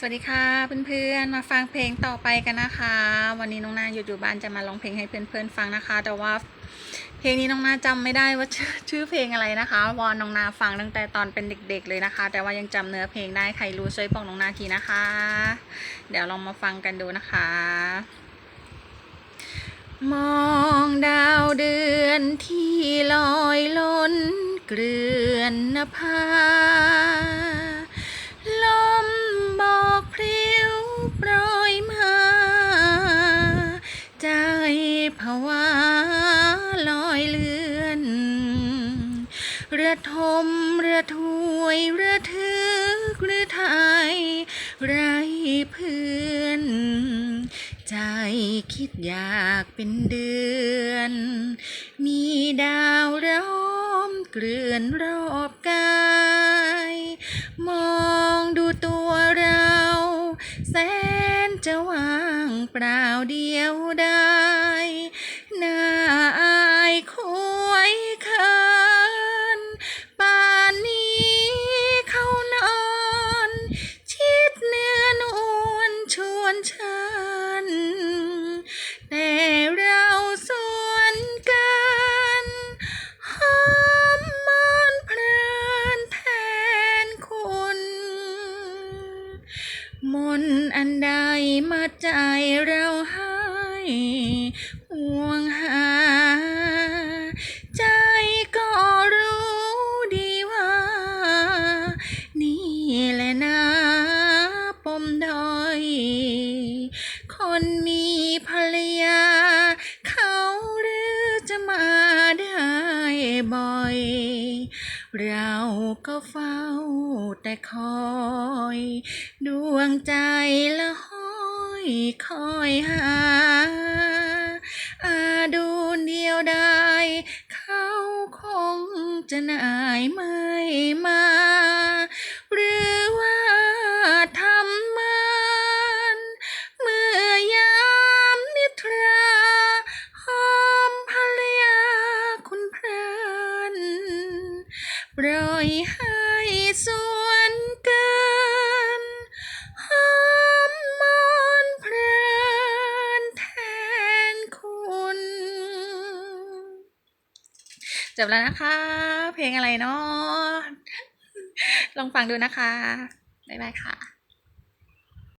สวัสดีค่ะเพื่อนๆมาฟังเพลงต่อไปกันนะคะ วันนี้น้องนาอยู่อยู่บ้านจะมาร้องเพลงให้เพื่อนๆฟังนะคะ แต่ว่าเพลงนี้น้องนาจำไม่ได้ว่าชื่อเพลงอะไรนะคะวอนน้องนาฟังตั้งแต่ตอนเป็นเด็ก ๆ เลยนะคะ แต่ว่ายังจำเนื้อเพลงได้ใครรู้ช่วยบอกน้องนาทีนะคะ เดี๋ยวลองมาฟังกันดูนะคะ มองดาวเดือนที่ลอยล้นเกลื่อนนภา รือทมรือถวยรือทึกรือไทยไรเพื่อน ใจคิดอยากเป็นเดือน มีดาวร้อมเกลื่อนรอบกาย มองดูตัวเรา แสนจะว่างเปล่าเดียวได้น่า มนอันใดมาใจเราให้ห่วงหา ใจก็รู้ดีว่า นี่แหละนะปมด้อย คนมีภรรยา เขาหรือจะมาได้บ่อย เราก็เฝ้าแต่คอย ดวงใจละห้อยคอยหาอาดูเดียวได้ เขาคงจะนายไม่มา ปล่อยให้สวนกันหอมมอนเพลินแทนคุณ จบแล้วนะคะ เพลงอะไรเนาะลองฟังดูนะคะ บ๊ายบายค่ะ